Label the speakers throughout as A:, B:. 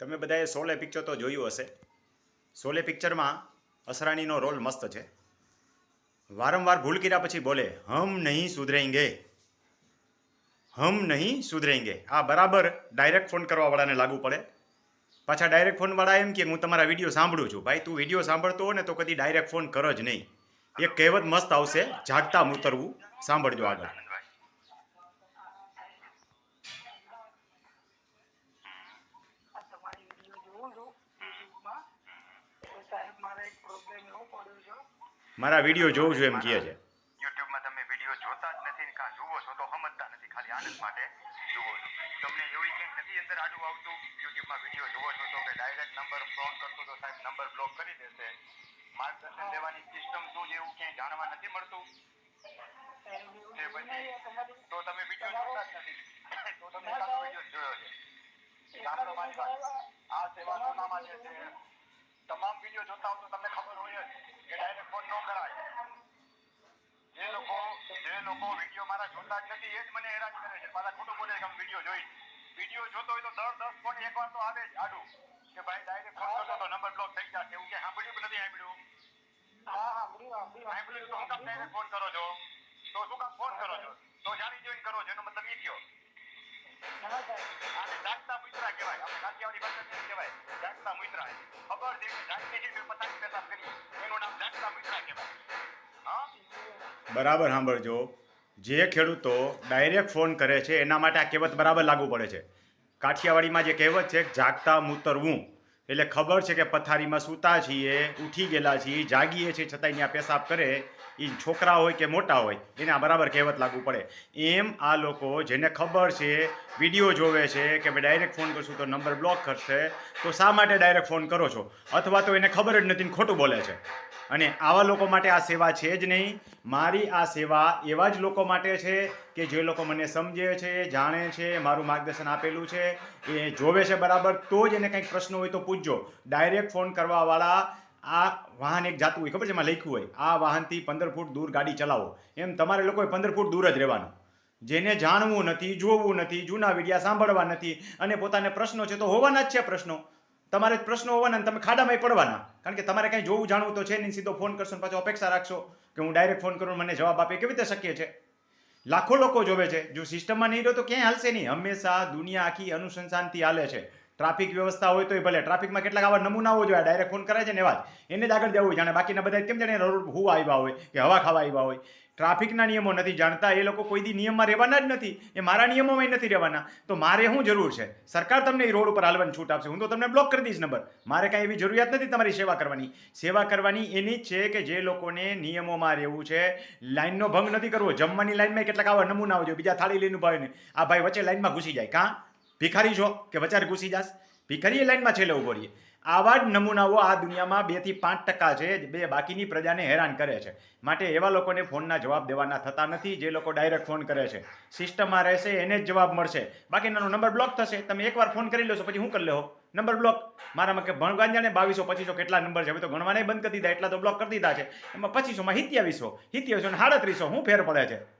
A: તમે બધાએ સોલે પિક્ચર તો જોયું હશે. સોલે પિક્ચરમાં અસરાણીનો રોલ મસ્ત છે. વારંવાર ભૂલ કર્યા પછી બોલે, હમ નહીં સુધરેંગે. હમ નહીં સુધરેંગે. આ બરાબર ડાયરેક્ટ ફોન કરવાવાળાને લાગુ પડે. પાછા ડાયરેક્ટ ફોનવાળા એમ કે, હું તમારા વીડિયો સાંભળું છું. ભાઈ, તું વીડિયો સાંભળતો હો ને તો કદી ડાયરેક્ટ ફોન કર જ નહીં. એક કહેવત મસ્ત આવશે, જાગતા ઉતરવું સાંભળજો આગળ
B: આ તમારી વીડિયો જોઉં છું યુટ્યુબમાં તો સાહેબ મારે એક પ્રોબ્લેમ એવો પડ્યો છે
A: મારા વીડિયો જોઉં છું એમ કહે છે.
C: યુટ્યુબમાં તમે વીડિયો જોતા જ નથી કાં જુઓ છો તો સમજતા નથી, ખાલી આનંદ માટે જુઓ છો. તમને એવી કંઈક નથી અંદર આડું આવતું, યુટ્યુબમાં વીડિયો જુઓ છો તો કે ડાયરેક્ટ નંબર ફોન કરશો તો સાહેબ નંબર બ્લોક કરી દેશે. માર્ગદર્શન લેવાની સિસ્ટમ શું છે એવું ક્યાંય જાણવા નથી મળતું? તે તો તમે વીડિયો જોતા જ નથી. તો તમે કાનો વીડિયો જોયો છે. સાંભળો મારી આ સેવાનું નામ છે. વીડિયો જોતા હો તો તમને ખબર હોય જ કે ડાયરેક્ટ ફોન ન કરાય. જે લોકો જે લોકો વીડિયો મારા જોતા જ નથી એ જ મને હેરાન કરે છે. પાછા ખોટું બોલે કે વીડિયો જોઈ વીડિયો જોતો હોય તો દર દસ ફોન એકવાર તો આવે જ આડું. કે ભાઈ ડાયરેક્ટ ફોન કરતો તો નંબર બ્લોક થઈ જશે એવું કે સાંભળ્યું કે નથી સાંભળ્યું?
B: હા સાંભળ્યું
C: તો હું કામ ડાયરેક્ટ ફોન કરો છો? તો શું કામ ફોન કરો છો? તો જાણી જોઈને કરો છો એનો મતલબ એ કયો કહેવાય. આપણે કાઠિયાવાડી ભાષામાં શું કહેવાય. જાગતા મુદ્રા ખબર છે? કે જાગને જે પતાવી પેશાબ કરીએ એનું નામ જાગતા મુદ્રા કહેવાય.
A: બરાબર સાંભળજો. જે ખેડૂતો ડાયરેક્ટ ફોન કરે છે, એના માટે આ કહેવત બરાબર લાગુ પડે છે. કાઠિયાવાડીમાં જે કહેવત છે, જાગતા મૂતરવું. એટલે ખબર છે કે પથારીમાં સૂતા છીએ, ઉઠી ગયેલા છીએ, જાગીએ છીએ, છતાંય ત્યાં પેશાબ કરે એ છોકરા હોય કે મોટા હોય, એને આ બરાબર કહેવત લાગુ પડે. એમ આ લોકો જેને ખબર છે, વીડિયો જોવે છે કે ભાઈ ડાયરેક્ટ ફોન કરશું તો નંબર બ્લોક કરશે, તો શા માટે ડાયરેક્ટ ફોન કરો છો? અથવા તો એને ખબર જ નથી ખોટું બોલે છે. અને આવા લોકો માટે આ સેવા છે જ નહીં. મારી આ સેવા એવા જ લોકો માટે છે કે જે લોકો મને સમજે છે, જાણે છે, મારું માર્ગદર્શન આપેલું છે. એ જોવે છે બરાબર, તો જ એને કંઈક પ્રશ્ન હોય તો પૂછજો ડાયરેક્ટ ફોન કરવાવાળા આ વાહન એક જાતું હોય, ખબર છે? એમાં લખ્યું હોય, આ વાહનથી પંદર ફૂટ દૂર ગાડી ચલાવો. એમ તમારે લોકોએ પંદર ફૂટ દૂર જ રહેવાનું. જેને જાણવું નથી, જોવું નથી, જૂના વિડિયા સાંભળવા નથી અને પોતાને પ્રશ્નો છે તો હોવાના જ છે પ્રશ્નો. તમારે પ્રશ્નો હોવાના તમે ખાડામાં પડવાના. કારણ કે તમારે કંઈ જોવું જાણવું તો છે નહીં, સીધો ફોન કરશો ને પાછો અપેક્ષા રાખશો કે હું ડાયરેક્ટ ફોન કરું મને જવાબ આપે, કેવી રીતે શક્ય છે? લાખો લોકો જોવે છે. જો સિસ્ટમમાં નહીં રહો તો ક્યાંય હાલશે નહીં. હંમેશા દુનિયા આખી અનુસંધાનથી હાલે છે. ટ્રાફિક વ્યવસ્થા હોય તોય ભલે. ટ્રાફિકમાં કેટલાક આવા નમૂનાઓ જોઈએ ડાયરેક્ટ ફોન કરાય છે ને એવા જ. એને જ આગળ જવું જાણે બાકીના બધા કેમ જાણે હું આવ્યા હોય કે હવા ખાવા આવ્યા હોય. ટ્રાફિકના નિયમો નથી જાણતા. એ લોકો કોઈ દી નિયમમાં રહેવાના જ નથી. એ મારા નિયમોમાં નથી રહેવાના. તો મારે શું જરૂર છે? સરકાર તમને એ રોડ ઉપર હાલવાની છૂટ આપશે. હું તો તમને બ્લોક કરી દઈશ નંબર. મારે કાંઈ એવી જરૂરિયાત નથી તમારી સેવા કરવાની. સેવા કરવાની એની જ છે કે જે લોકોને નિયમોમાં રહેવું છે લાઇનનો ભંગ નથી કરવો. જમવાની લાઇનમાં કેટલાક આવા નમૂના આવજો બીજા થાળી લઈને ઊભા ને. આ ભાઈ વચ્ચે લાઇનમાં ઘૂસી જાય. કાં? ભિખારી છો કે વચારે ઘૂસી જાશ? ભિખારી એ લાઈનમાં છેલ્લે ઊભો રહીએ. આવા જ નમૂનાઓ આ દુનિયામાં બેથી પાંચ ટકા છે બે બાકીની પ્રજાને હેરાન કરે છે. માટે એવા લોકોને ફોનના જવાબ દેવાના થતા નથી, જે લોકો ડાયરેક્ટ ફોન કરે છે. સિસ્ટમમાં રહેશે, એને જ જવાબ મળશે. બાકીનાનો નંબર બ્લોક થશે, તમે એકવાર ફોન કરી લેશો, પછી હું કરી લેવો નંબર બ્લોક? મારામાં કે ભણવા જાણે બાવીસો, પચીસો કેટલા નંબર છે? હવે તો ગણવાને બંધ કરી દીધા, એટલા તો બ્લોક કરી દીધા છે. એમાં પચીસોમાં હિત્યાવીસો હિત્યાવીસો ને સાડત્રીસો, હું ફેર પડે છે.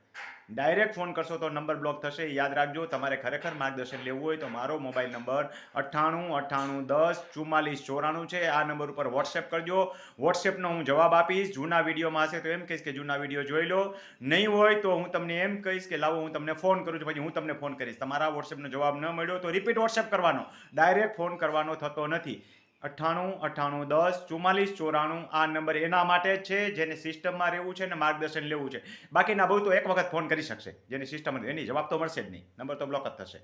A: ડાયરેક્ટ ફોન કરશો તો નંબર બ્લોક થશે. યાદ રાખજો, તમારે ખરેખર માર્ગદર્શન લેવું હોય તો મારો મોબાઈલ નંબર અઠ્ઠાણું અઠ્ઠાણું, દસ, ચુમ્માલીસ, ચોરાણું છે. આ નંબર ઉપર વોટ્સએપ કરજો. વોટ્સએપનો હું જવાબ આપીશ. જૂના વિડીયોમાં હશે તો એમ કહીશ કે જૂના વીડિયો જોઈ લો. નહીં હોય તો હું તમને એમ કહીશ કે લાવો, હું તમને ફોન કરું છું, પછી હું તમને ફોન કરીશ. તમારા વોટ્સએપનો જવાબ ન મળ્યો તો રિપીટ વોટ્સએપ કરવાનો. ડાયરેક્ટ ફોન કરવાનો થતો નથી. અઠ્ઠાણું અઠ્ઠાણું, દસ, ચુમ્માલીસ, ચોરાણું આ નંબર એના માટે છે, જેને સિસ્ટમમાં રહેવું છે અને માર્ગદર્શન લેવું છે. બાકીના બહુ તો એક વખત ફોન કરી શકશે. જેની સિસ્ટમ એની જવાબ તો મળશે જ નહીં. નંબર તો બ્લોક જ થશે.